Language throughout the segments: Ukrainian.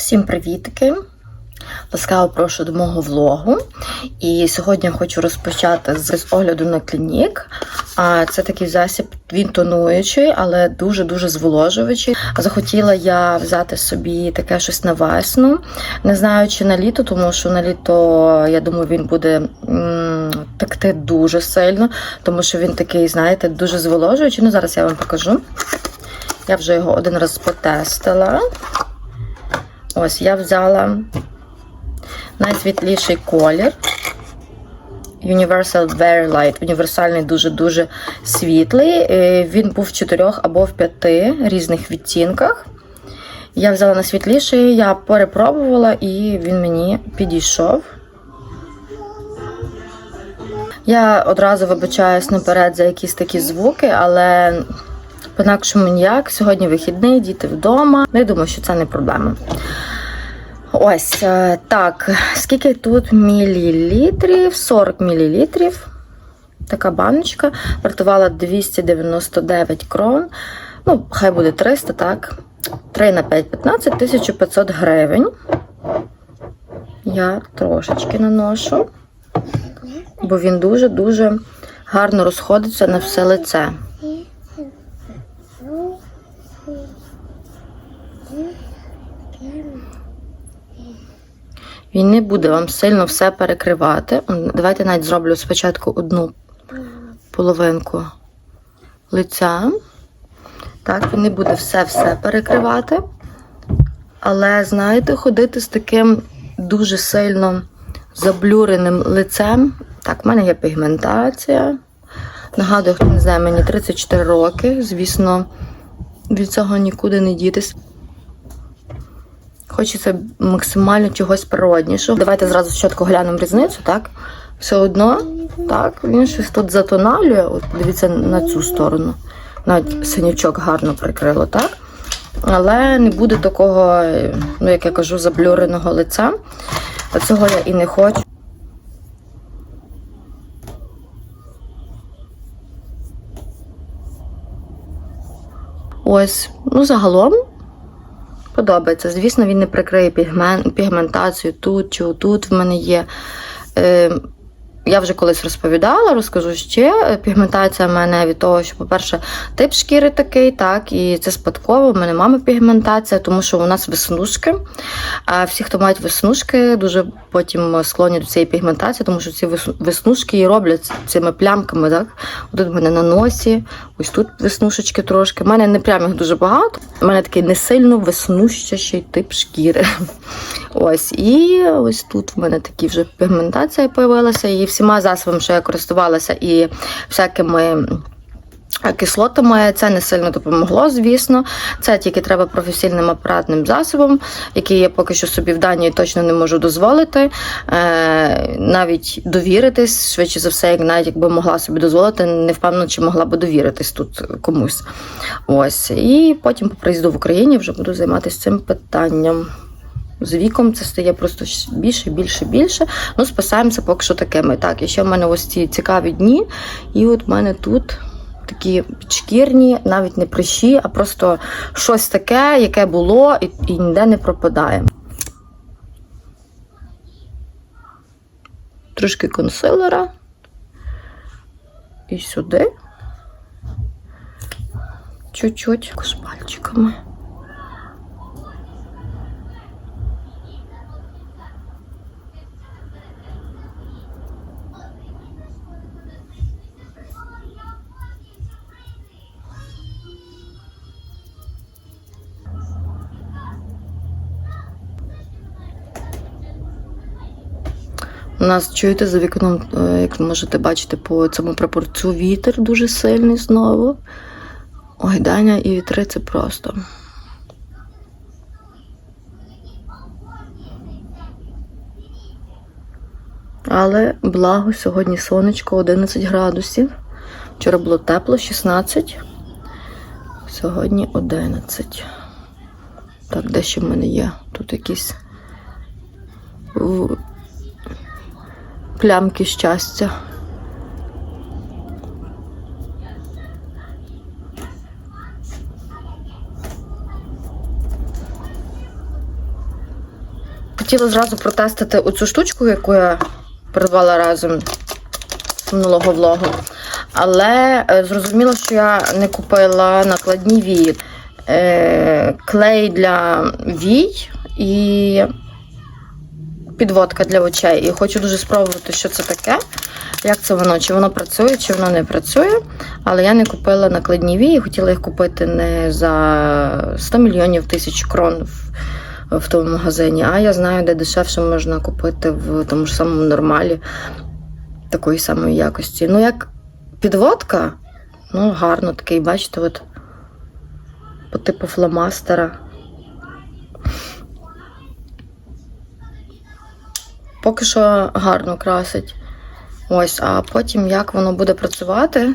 Всім привітки! Ласкаво прошу до мого влогу. І сьогодні хочу розпочати з, огляду на клінік. Це такий засіб, він тонуючий, але дуже-дуже зволожуючий. Захотіла я взяти собі таке щось на весну. Не знаю, чи на літо, тому що на літо, я думаю, він буде м, пекти дуже сильно, тому що він такий, знаєте, дуже зволожуючий. Ну, зараз я вам покажу. Я вже його один раз потестила. Ось я взяла найсвітліший колір. Universal Very Light. Універсальний дуже-дуже світлий. Е, Він був в чотирьох або в п'яти різних відтінках. Я взяла найсвітліший, я перепробувала і він мені підійшов. Я одразу вибачаюсь наперед за якісь такі звуки, але по-інакшому ніяк. Сьогодні вихідний, діти вдома. Ну, я думаю, що це не проблема. Ось е, так. Скільки тут мілілітрів? 40 мілілітрів. Така баночка. Вартувала 299 крон. Ну, хай буде 300, так. 3 на 5, 15, 1500 гривень. Я трошечки наношу, бо він дуже-дуже гарно розходиться на все лице. Він не буде вам сильно все перекривати. Давайте навіть зроблю спочатку одну половинку лиця. Так, він не буде все-все перекривати. Але, знаєте, ходити з таким дуже сильно заблюреним лицем. Так, в мене є пігментація. Нагадую, хто не знає, мені 34 роки. Звісно, від цього нікуди не дітись. Хочеться максимально чогось природнішого. Давайте зразу спочатку глянемо різницю, так? Все одно, так, він щось тут затоналює. От дивіться на цю сторону. Навіть синячок гарно прикрило, так? Але не буде такого, ну, як я кажу, заблюреного лиця. Цього я і не хочу. Ось, ну загалом подобається. Звісно, він не прикриє пігмен, пігментацію тут чи тут в мене є. Я вже колись розповідала, розкажу ще. Пігментація в мене від того, що, по-перше, тип шкіри такий, так, і це спадково. У мене мама пігментація, тому що у нас веснушки. А всі, хто мають веснушки, дуже потім склонні до цієї пігментації, тому що ці веснушки і роблять цими плямками. так. Тут в мене на носі, ось тут веснушечки трошки. У мене не прям їх дуже багато. У мене такий не сильно веснущий тип шкіри. Ось, і ось тут в мене такі вже пігментація з'явилася. Всіма засобами, що я користувалася, і всякими. Кислотами це не сильно допомогло, звісно. Це тільки треба професійним апаратним засобом, який я поки що собі в Данії точно не можу дозволити. Е, навіть довіритись, швидше за все, як навіть якби могла собі дозволити, не впевнена, чи могла би довіритись тут комусь. Ось. І потім по приїзду в Україні вже буду займатися цим питанням. З віком це стає просто більше, більше, більше. Ну, спасаємося поки що такими. Так, і ще в мене ось ці цікаві дні. І от в мене тут такі підшкірні, навіть не прищі, а просто щось таке, яке було, і, і ніде не пропадає. Трошки консилера. І сюди. Чуть-чуть з пальчиками. У нас чуєте за вікном, е, як можете бачити, по цьому прапорцю вітер дуже сильний знову. Ой, Даня і вітри це просто. Але благо сьогодні сонечко 11 градусів. Вчора було тепло, 16. Сьогодні 11. Так, де ще в мене є? Тут якісь плямки щастя. Хотіла зразу протестити оцю штучку, яку я придбала разом з минулого влогу. Але е, зрозуміло, що я не купила накладні вії. Е, клей для вій і підводка для очей. І хочу дуже спробувати, що це таке, як це воно, чи воно працює, чи воно не працює. Але я не купила накладні вії, хотіла їх купити не за 100 мільйонів тисяч крон в, в тому магазині, а я знаю, де дешевше можна купити в тому ж самому нормалі такої самої якості. Ну, як підводка, ну, гарно такий, бачите, от по типу фломастера. Поки що гарно красить. Ось, а потім як воно буде працювати.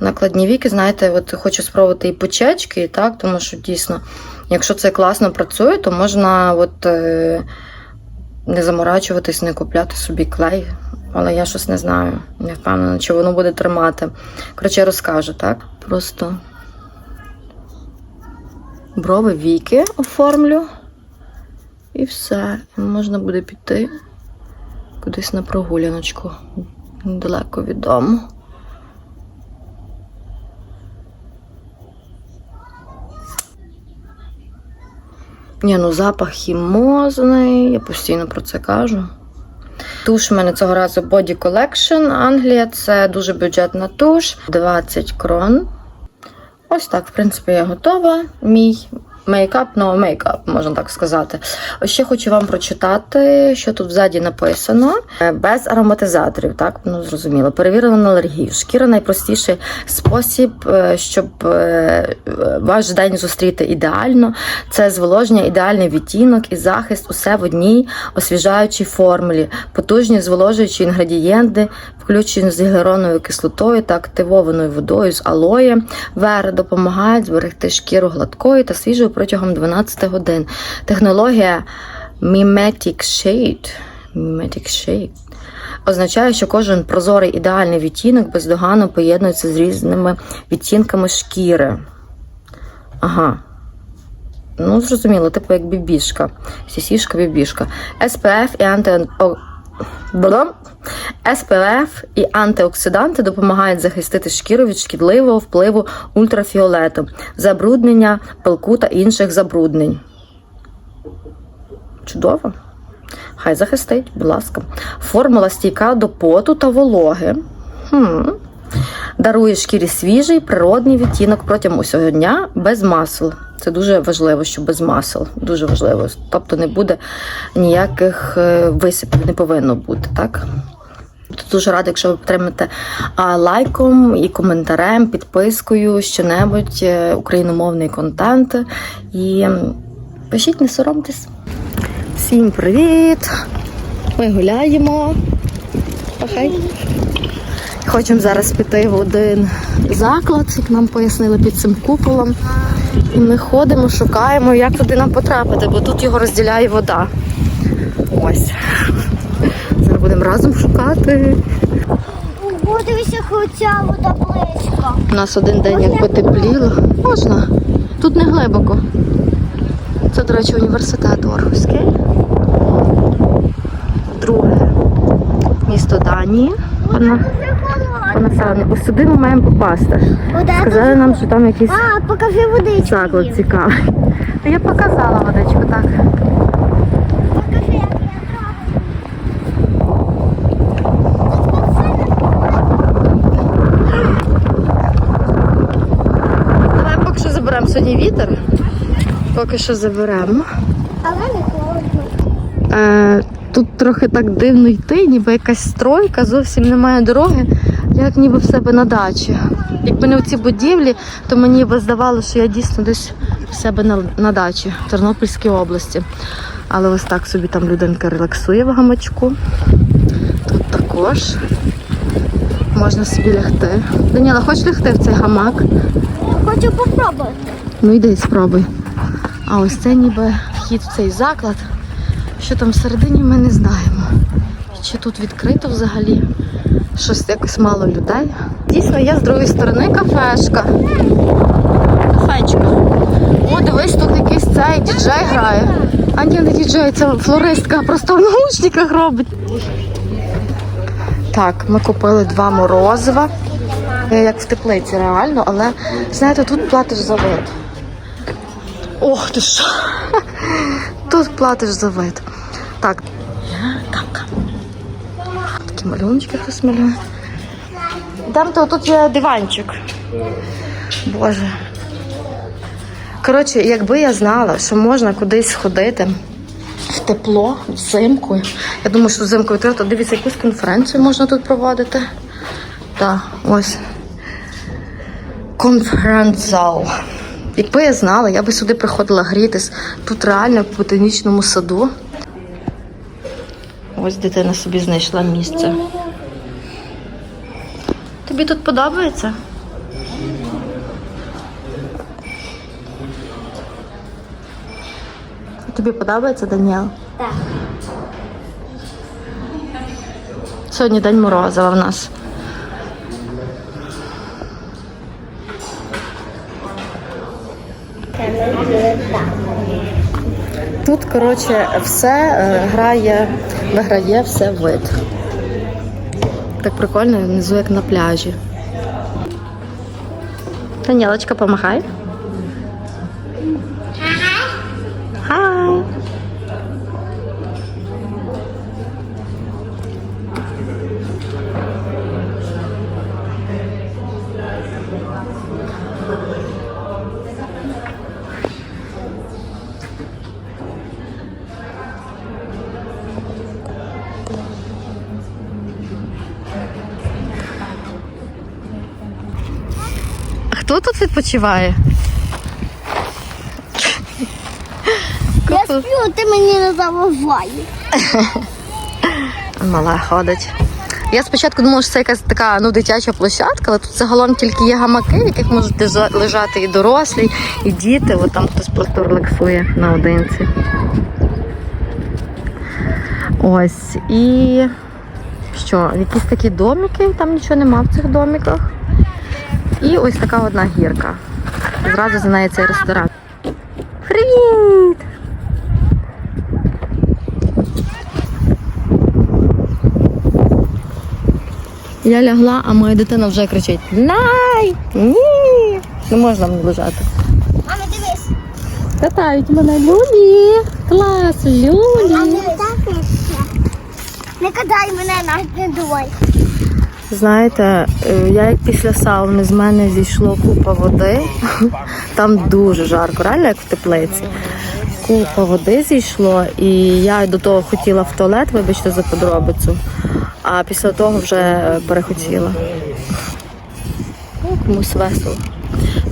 Накладні віки, знаєте, от хочу спробувати і почечки, так, тому що дійсно, якщо це класно працює, то можна от, е, не заморачуватись, не купляти собі клей. Але я щось не знаю, не впевнена, чи воно буде тримати. Коротше, я розкажу, так? Просто брови віки оформлю. І все. Можна буде піти кудись на прогуляночку. Недалеко від дому. Ні, ну запах хімозний, я постійно про це кажу. Туш у мене цього разу Body Collection Англія. Це дуже бюджетна туш. 20 крон. Ось так, в принципі, я готова. Мій мейкап, no мейкап, можна так сказати. Ще хочу вам прочитати, що тут ззаді написано. Е, Без ароматизаторів, так, ну зрозуміло. Перевірено на алергію. Шкіра найпростіший спосіб, е, щоб е, ваш день зустріти ідеально. Це зволоження, ідеальний відтінок і захист усе в одній освіжаючій формулі, потужні зволожуючі інгредієнти, включені з гіалуроновою кислотою та активованою водою з алоє. Вера допомагають зберегти шкіру гладкою та свіжою протягом 12 годин. Технологія Mimetic Shade. Mimetic Shade означає, що кожен прозорий ідеальний відтінок бездоганно поєднується з різними відтінками шкіри. Ага. Ну, зрозуміло, типу як бібішка. Сісішка, бібішка. SPF і анти... Бла. І антиоксиданти допомагають захистити шкіру від шкідливого впливу ультрафіолету, забруднення, пилку та інших забруднень. Чудово. Хай захистить, будь ласка. Формула стійка до поту та вологи. Хм. Дарує шкірі свіжий природний відтінок протягом усього дня без масел. Це дуже важливо, що без масел. Дуже важливо. Тобто не буде ніяких е, висипів, не повинно бути, так? Тут дуже рада, якщо ви підтримаєте лайком і коментарем, підпискою, що-небудь, е, україномовний контент. І пишіть, не соромтесь. Всім привіт! Ми гуляємо. Окей. Хочемо зараз піти в один заклад, як нам пояснили під цим куполом. І ми ходимо, шукаємо, як туди нам потрапити, бо тут його розділяє вода. Ось. Зараз будемо разом шукати. Ого, дивися, хоча вода близько. У нас один день як потепліло. Можна. Тут не глибоко. Це, до речі, університет Орхуський. Друге місто Данії. Вона по населенню. Ось сюди ми маємо попасти. Сказали нам, що там якийсь А, покажи водичку. заклад цікавий. Та Я показала водичку, так. Покажи, як я Давай поки що заберемо сьогодні вітер. Поки що заберемо. Але не холодно. Е, тут трохи так дивно йти, ніби якась стройка, зовсім немає дороги, як ніби в себе на дачі. Якби не в ці будівлі, то мені би здавалося, що я дійсно десь в себе на, на дачі в Тернопільській області. Але ось так собі там людинка релаксує в гамачку. Тут також можна собі лягти. Даніла, хочеш лягти в цей гамак? Хочу попробувати. Ну йди, спробуй. А ось це ніби вхід в цей заклад. Що там всередині, ми не знаємо. Чи тут відкрито взагалі? Щось якось мало людей. Дійсно, є з другої сторони кафешка. Кафечка. О, дивись, тут якийсь цей діджей грає. А ні, не діджей. Це флористка просто в наушниках робить. Так, ми купили два морозива. Як в теплиці, реально, але знаєте, тут платиш за вид. Ох ти що! Тут платиш за вид. Так. Такі малюночки хтось малює. Дамте, тут є диванчик. Боже. Коротше, якби я знала, що можна кудись сходити в тепло, взимку. Я думаю, що взимку відкрито. Дивіться, якусь конференцію можна тут проводити. Так, ось. Конференц-зал. Якби я знала, я би сюди приходила грітись. Тут реально в ботанічному саду. Ось дитина собі знайшла місце. Тобі тут подобається? Тобі подобається, Даніел? Так. Сьогодні день морозива в нас. Тут, коротше, все е, грає, виграє все вид. Так прикольно, внизу як на пляжі. Данілочка, помахай. Тут відпочиває? Я сплю, ти мені не заважаєш. Мала ходить. Я спочатку думала, що це якась така ну, дитяча площадка, але тут загалом тільки є гамаки, в яких можуть лежати і дорослі, і діти. От там хтось просто релаксує наодинці. Ось. І що, якісь такі домики, там нічого нема в цих домиках. І ось така одна гірка. Зразу за нею цей ресторан. Привіт! Я лягла, а моя дитина вже кричить: Най! Ні! Не можна мені лежати. Мама, дивись. Катають мене Люлі! Клас, Люлі! не так Не кидай мене, навіть не думай. Знаєте, е, я як після сауни з мене зійшло купа води. Там дуже жарко, реально як в теплиці. Купа води зійшло, і я до того хотіла в туалет, вибачте за подробицю, а після того вже е, перехотіла. Ну, Комусь весело.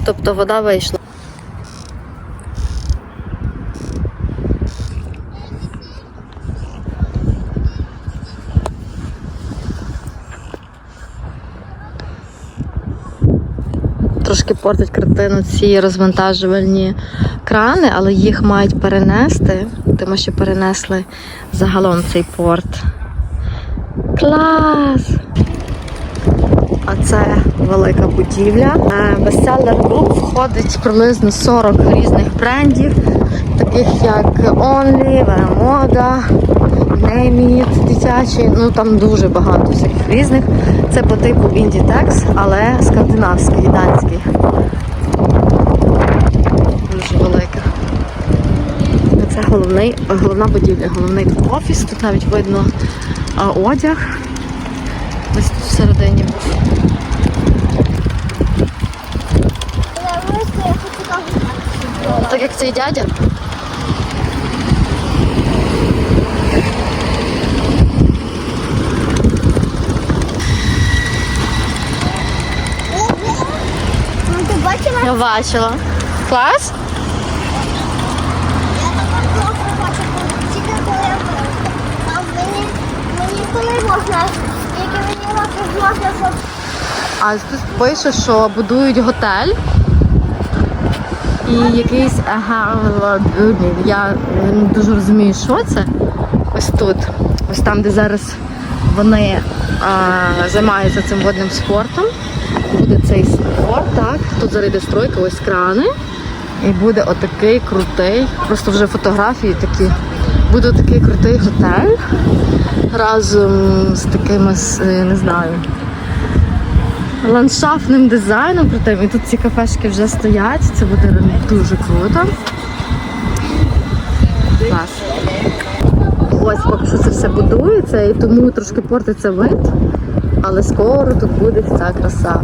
Тобто вода вийшла. Трошки портить картину ці розвантажувальні крани, але їх мають перенести, тому що перенесли загалом цей порт. Клас! А це велика будівля. Bestseller Group входить приблизно 40 різних брендів, таких як Only, Moda, Name It, дитячі. Ну там дуже багато всяких різних. Це по типу Inditex, але скандинавський, данський. Дуже велика. Це головний, головна будівля, головний офіс. Тут навіть видно а, одяг. Ось тут всередині. Так як цей дядя. Ну? Я бачила. Клас? Я також просто хочу тільки коли я виросту. А мені, А тут пише, що будують готель. І якийсь ага, я не дуже розумію, що це. Ось тут. Ось там, де зараз вони а, займаються цим водним спортом. Буде цей спорт, так. Тут зараз стройка, ось крани. І буде отакий крутий. Просто вже фотографії такі Буде такий крутий готель разом з такими, е, не знаю, ландшафтним дизайном крутим. І тут ці кафешки вже стоять. Це буде дуже круто. Клас. Ось поки що це все будується і тому трошки портиться вид, але скоро тут буде вся краса.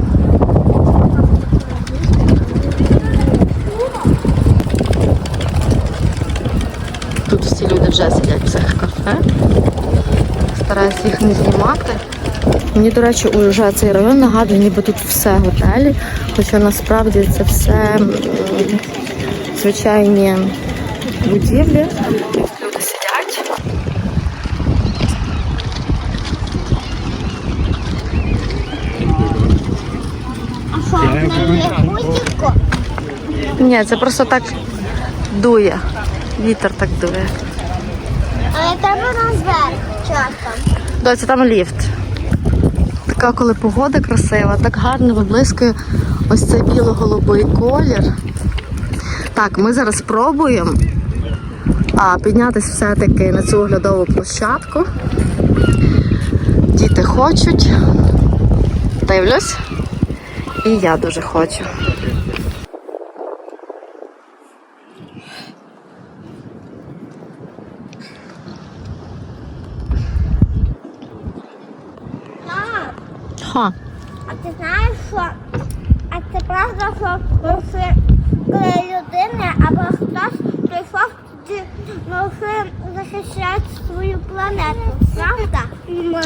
Тут всі люди вже сидять в цих кафе. Стараюся їх не знімати. Мені, до речі, уже цей район нагадує, ніби тут все готелі, хоча насправді це все звичайні будівлі. Люди сидять. Ні, це просто так дує. Вітер так дує. Але тебе назвер часто. Доця, там ліфт. Така, коли погода красива, так гарно виблискує ось цей біло-голубий колір. Так, ми зараз спробуємо а, піднятися все-таки на цю оглядову площадку. Діти хочуть. Дивлюсь. І я дуже хочу. Ха. а ти знаєш, що? А це правда, що коли коли людина або хтось прийшов, ті морфи захищають свою планету. Правда?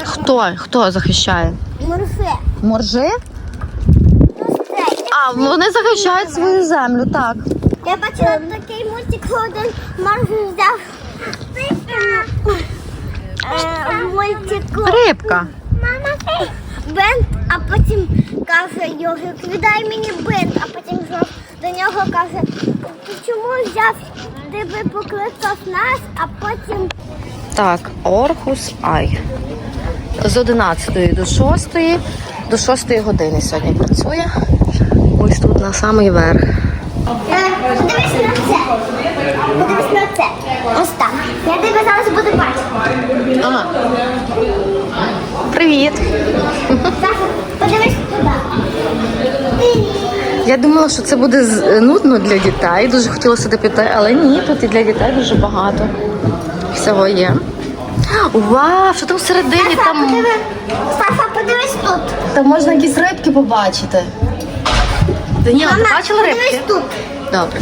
Хто? Хто захищає? Морфи. Моржи? Ну. А, вони захищають свою землю, так. Я бачила такий мультик, що один морж взяв е, мультику. Рибка. Мама, ти бен, а потім каже Йожик, віддай мені бен, а потім Жорж до нього каже, ти чому взяв, ти би покликав нас, а потім Так, Орхус Ай. З 11 до 6, до 6 години сьогодні працює. Ось тут на самий верх. Е, подивись на це. Подивись на це. Ось так. Я тебе зараз буду бачити. Ага. Привіт! Подивись туди. Я думала, що це буде нудно для дітей. Дуже хотіла сюди піти, але ні, тут і для дітей дуже багато. Всього є. Вау, що там всередині? Саша, Там, подивись. Саша, подивись тут. там можна якісь рибки побачити. Даніла, ти бачила подивись рибки? тут. Добре.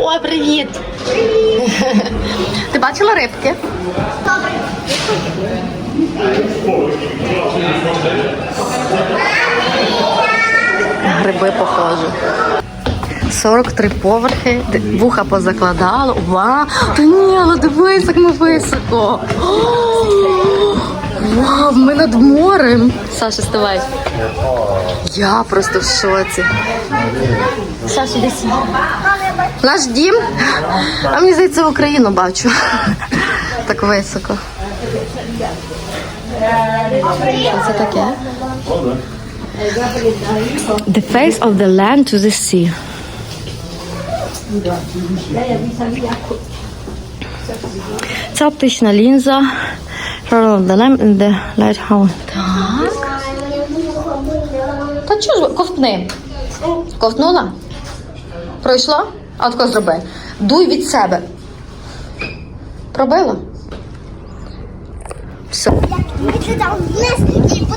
Ой, привіт! Ти бачила рибки? Добре. Гриби похожі. 43 поверхи, вуха позакладало. Вау! Таніла, дивись, як ми високо. Вау, ми над морем. Саша, ставай. Я просто в шоці. Саша, десь. Наш дім. А мені здається, Україну бачу. Так високо. Це таке? The face of the land to the sea. Це оптична лінза. From the lamp in the lighthouse. Так. Та чого ж? Ковтни. Ковтнула? Пройшло? А тако зроби. Дуй від себе. Пробила? Все.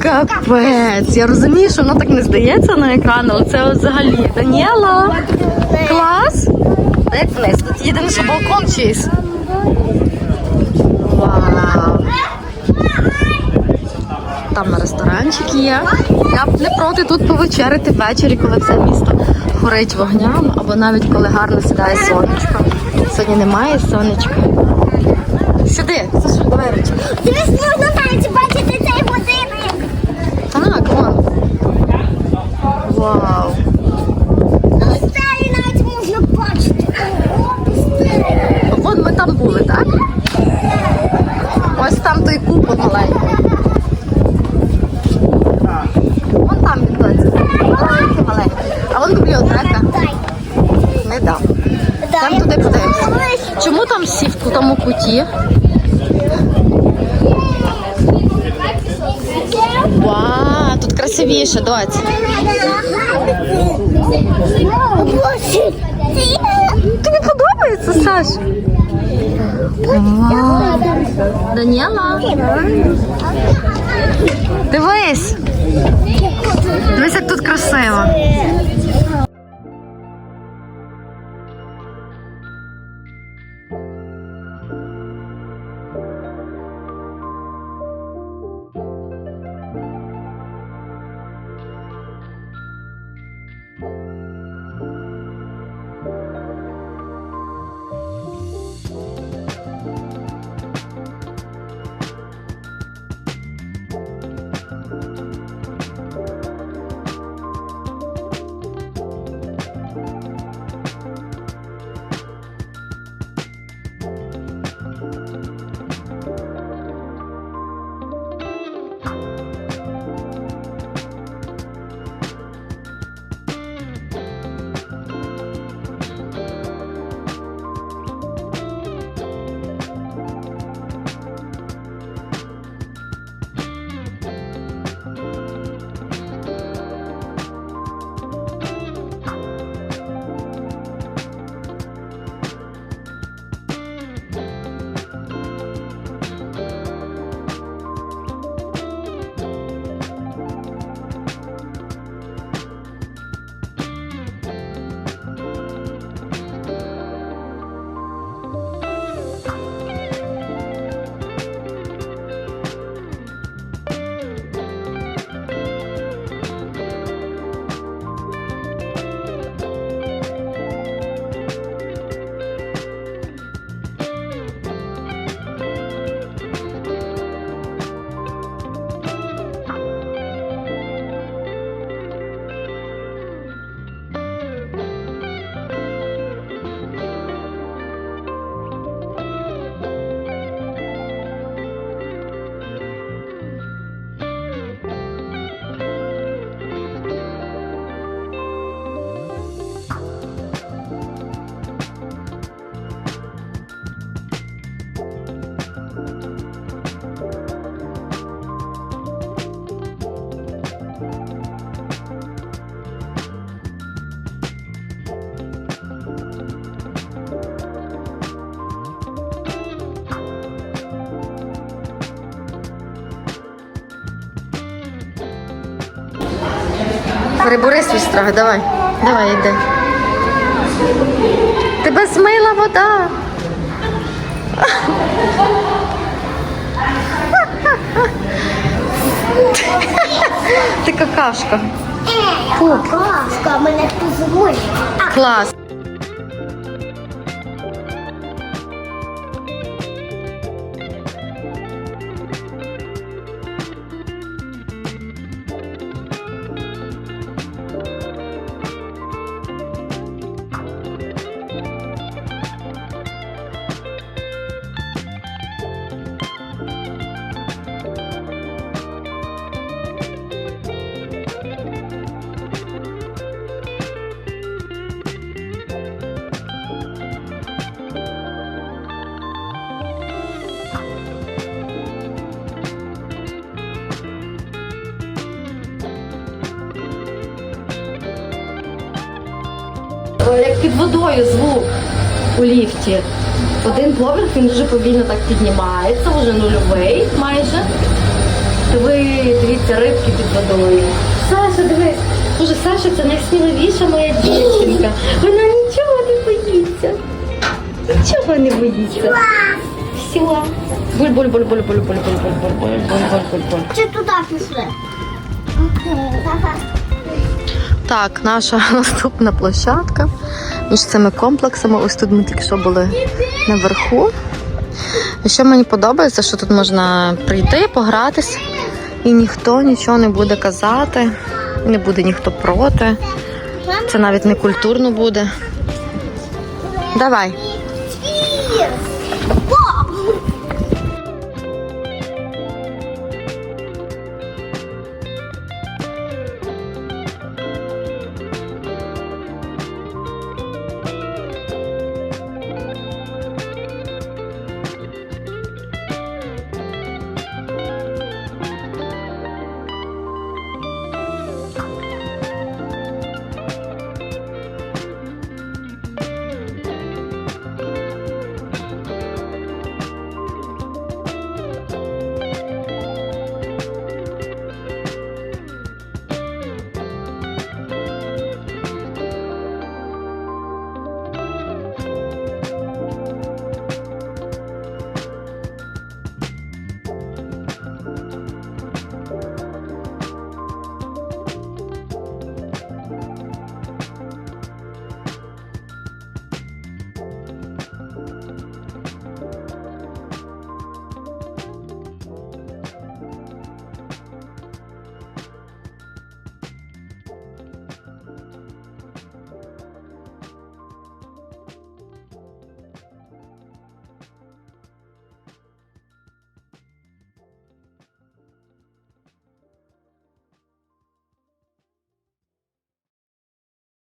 Капець, я розумію, що воно так не здається на екран, але це взагалі. Даніела, клас. Як вниз? Тут єдине, що балкон чийсь. Вау. Там ресторанчик є. Я б не проти тут повечеряти ввечері, коли все місто горить вогнями, або навіть коли гарно сідає сонечко. Сьогодні немає сонечка. Сюди, Саша, давай ручку. Дивись, можна навіть бачити цей годинник. Так, вон. Вау. Старі навіть можна бачити. Ого, старі. Вон ми там були, так? Ось там той купол маленький. Вон там він досі. Маленький, маленький. А вон бібліотека. Дай. Не дам. Дай. Там туди подивимося. Дивись. Чому там сів в тому путі. Вау, тут красивіше. Тобі подобається, Саш? Даніела. Дивись. Дивись, як тут красиво. Перебори свій страх, давай. Давай, йди. Тебе змила вода. Ти какашка. Мене позволить. Клас. Як під водою звук у ліфті. Один поверх він дуже повільно так піднімається, вже нульовий майже. Диви, дивіться, рибки під водою. Саша, дивись. Боже, Саша, це найсміливіша моя дівчинка. Вона нічого не боїться. Нічого не боїться. Все. буль буль буль буль буль буль буль буль буль буль буль буль буль Чи туди пішли? Так, наша наступна площадка між цими комплексами. Ось тут ми тільки що були наверху. Що мені подобається, що тут можна прийти, погратись, і ніхто нічого не буде казати, не буде ніхто проти. Це навіть не культурно буде. Давай.